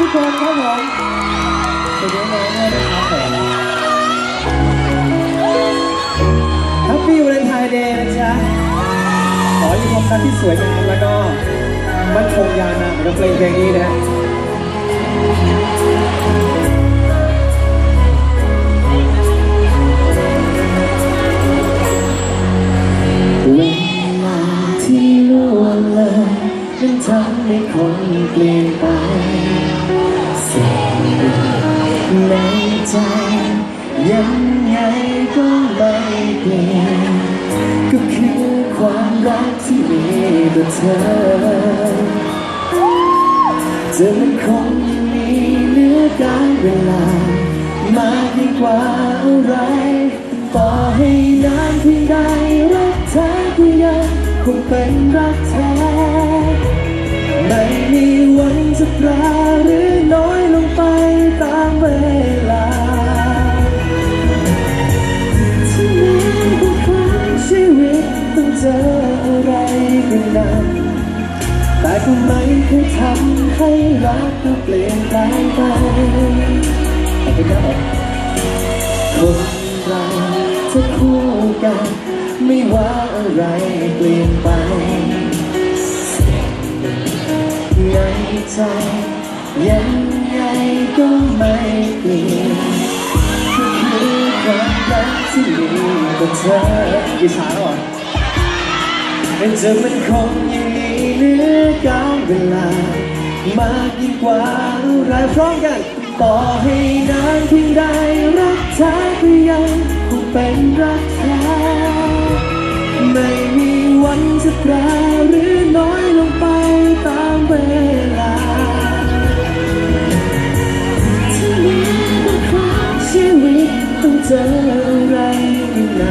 ทุกคนครับผมสวัสดีน้องๆด้วยนะครับผมแฮปปี้วาเลนไทน์เดย์นะจ๊ะขอให้มีความรักที่สวยงามแล้วก็มั่นคงยาวนานเหมือนกับเพลงเพลงนี้นะเวลาที่ล่วงเลยนั้นทำให้คนเปลี่ยนไป ใจ ยังไงก็ไม่เปลี่ยนก็คือความรักที่มีต่อเธอจะมันคงยังมีเหลือการเวลามากยิ่งกว่าอะไร ต่อให้นานเพียงใดรักเธอก็ยังคงเป็นรักแท้ไม่มีวันจะแปร ทำให้รักเราเปลี่ยนแปลงไปขอบคุณครับคนเราจะคู่กัน ไม่ว่าอะไรเปลี่ยนไป ในใจยังไงก็ไม่เปลี่ยนก็คือความรักที่มีต่อเธอกี่ช้าแล้วเหรอเป็นจะมันคงยังมี เหลือการเวลามากยิ่งกว่าอะไรพร้อมกัน ต่อให้นานเพียงใดรักเธอก็ยังคงเป็นรักแท้ไม่มีวันจะแปรหรือน้อยลงไปตามเวลาที่มีบางครั้งชีวิตต้องเจออะไรที่น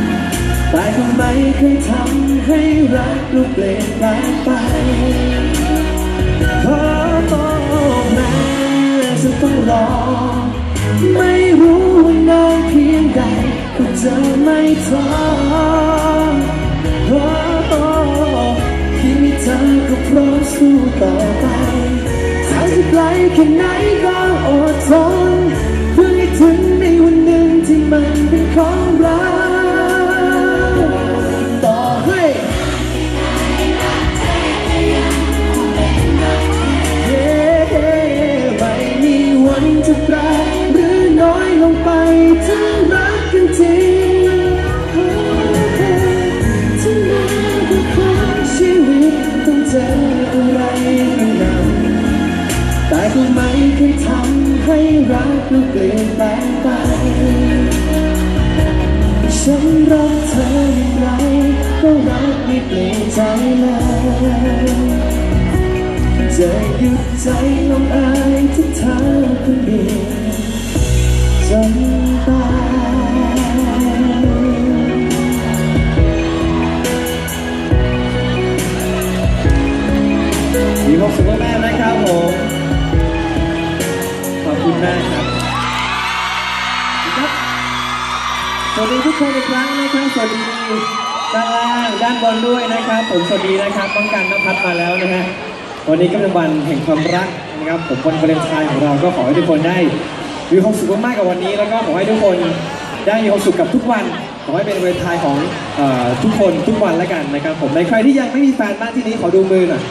ำแต่ก็ไม่เคยทำ ให้รักเราเปลี่ยนแปลงไปขอบอกแม้จะต้องรอ ไม่รู้ว่านานเพียงใดก็จะไม่ท้อขอที่มีเธอก็พร้อมสู้ต่อไปทางที่ไกลแค่ไหนก็อดทนเพื่อให้ถึงในวันหนึ่งที่มันเป็นของเรา ก็ไม่ทำให้รักเราเปลี่ยนแปลงไป ฉันรักเธออย่างไรก็รักไม่เปลี่ยนใจเลยจะหยุดใจลงอายที่เธอคนเดียวจนตายมีความสุขมาก ขอบคุณมากครับ สวัสดีทุกคนอีกครั้งนะครับ สวัสดีด้านล่างด้านบนด้วยนะครับ ผมสวัสดีนะครับป้องกันนภัทรมาแล้วนะฮะ วันนี้ก็เป็นวันแห่งความรักนะครับ ผมวันวาเลนไทน์ของเราก็ขอให้ทุกคนได้มีความสุขมากๆกับวันนี้ แล้วก็ขอให้ทุกคนได้มีความสุขกับทุกวัน ขอให้เป็นวาเลนไทน์ของอทุกคนทุกวันแล้วกันนะครับ ผมในใครที่ยังไม่มีแฟนบ้างที่นี้ขอดูมือหน่อย